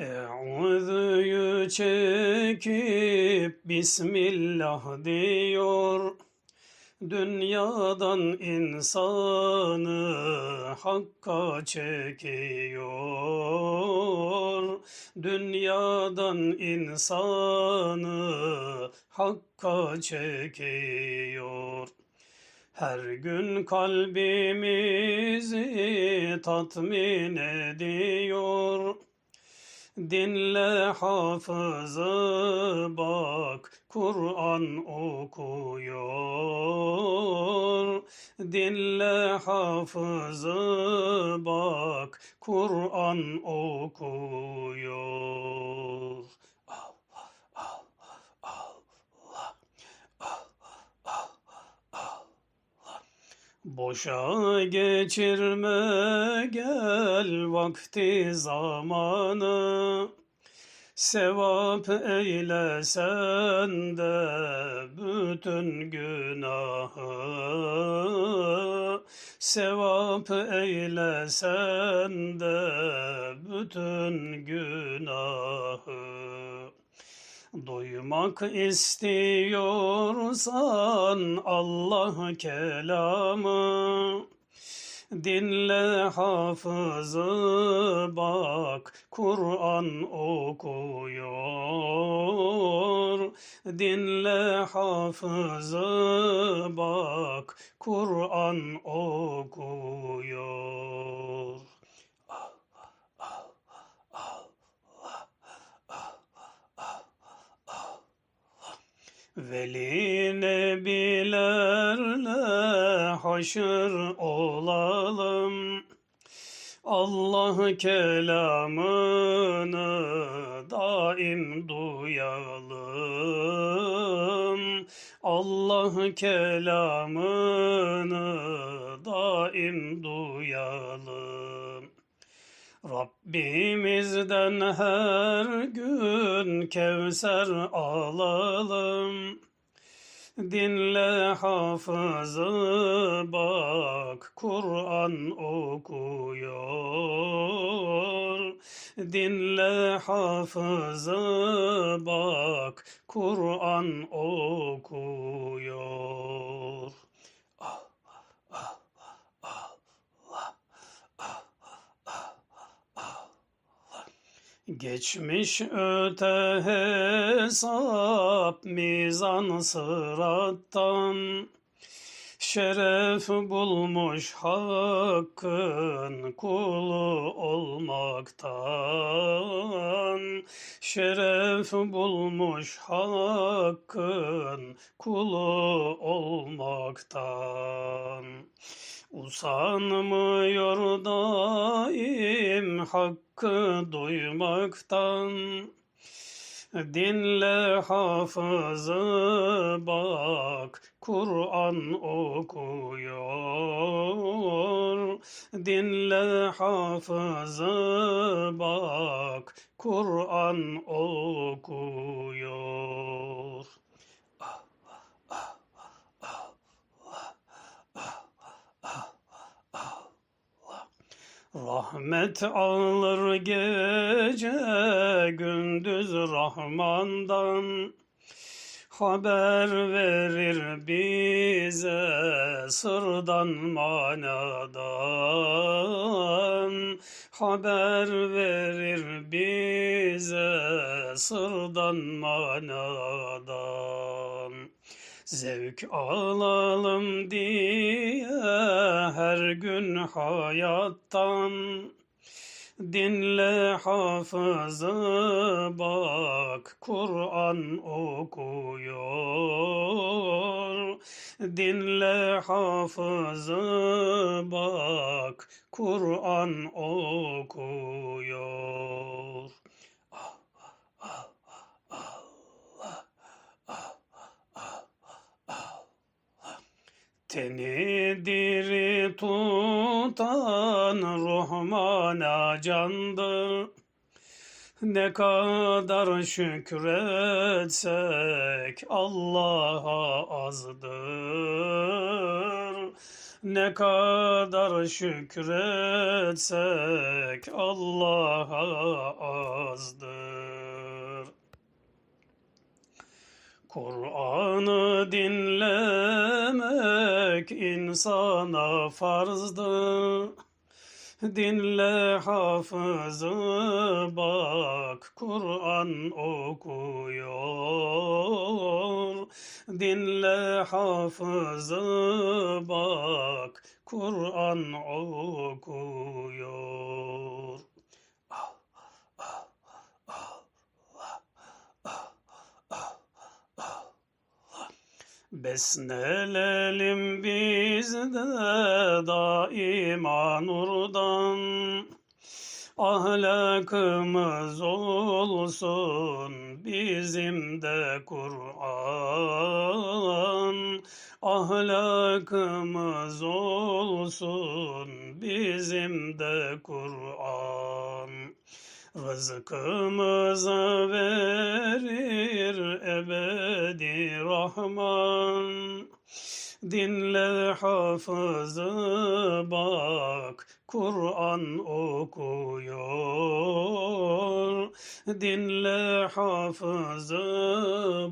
Eûzü'yü çekip Bismillah diyor. Dünyadan insanı Hakk'a çekiyor. Dünyadan insanı Hakk'a çekiyor. Her gün kalbimizi tatmin ediyor. Dinle hafızı bak Kur'an okuyor. Dinle hafızı bak Kur'an okuyor. Allah Allah Allah Allah Allah Boşa geçirme gel vakti zamanı. Sevap eylesen de bütün günahı. Sevap eylesen de bütün günahı Duymak istiyorsan Allah kelamı. Dinle hafızı bak Kur'an okuyor. Dinle hafızı bak Kur'an okuyor Veli nebilerle haşır olalım. Allah kelamını daim duyalım. Allah kelamını daim duyalım. Rabbimizden her gün Kevser alalım. Dinle hafızı bak Kur'an okuyor. Dinle hafızı bak Kur'an okuyor. Geçmiş öte hesap mizan sırattan Şeref bulmuş hakkın kulu olmaktan. Şeref bulmuş hakkın kulu olmaktan. Usanmıyor daim hakkı duymaktan Dinle hafızı bak Kur'an okuyor. Dinle hafızı bak Kur'an okuyor Rahmet alır gece gündüz Rahman'dan. Haber verir bize sırdan manadan. Haber verir bize sırdan manadan Zevk alalım diye her gün hayattan. Dinle hafızı bak Kur'an okuyor. Dinle hafızı bak Kur'an okuyor Teni diri tutan Rahman'a candır. Ne kadar şükretsek Allah'a azdır. Ne kadar şükretsek Allah'a azdır. Kur'an'ı dinlemek insana farzdır. Dinle hafızı bak Kur'an okuyor. Dinle hafızı bak Kur'an okuyor. Besnelelim bizde daima nurdan. Ahlakımız olsun bizim de Kur'an. Ahlakımız olsun bizim de Kur'an. Rızkımızı verir ebedi Rahman. Dinle hafızı bak, Kur'an okuyor. Dinle hafızı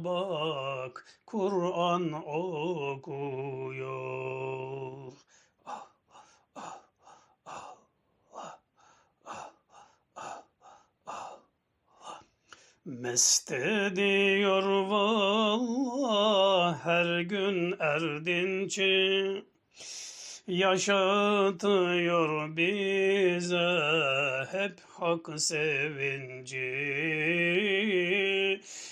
bak, Kur'an okuyor. Mest ediyor her gün erdinçi Yaşatıyor bize hep hak sevinci.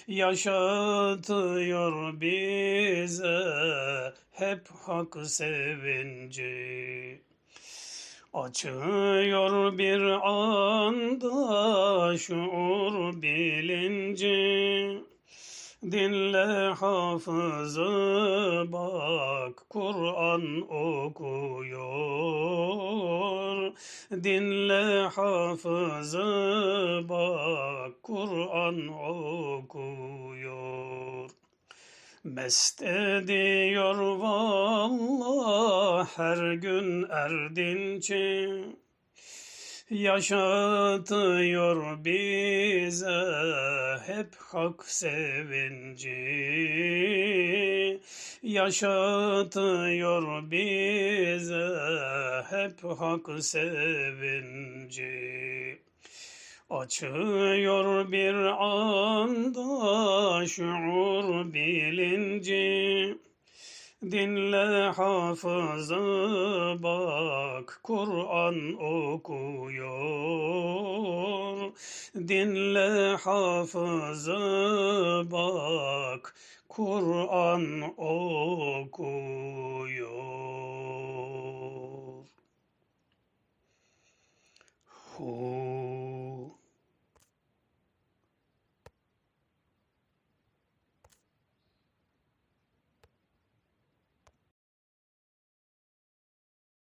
Yaşatıyor bize hep hak sevinci. Açıyor bir anda şuur bilinci Dinle hafızı bak Kur'an okuyor. Dinle hafızı bak Kur'an okuyor. Mest ediyor vallah her gün erdinçi Yaşatıyor bize hep hak sevinci. Yaşatıyor bize hep hak sevinci. Açıyor bir anda şuur bilinci Dinle hafızı bak Kur'an okuyor. Dinle hafızı bak Kur'an okuyor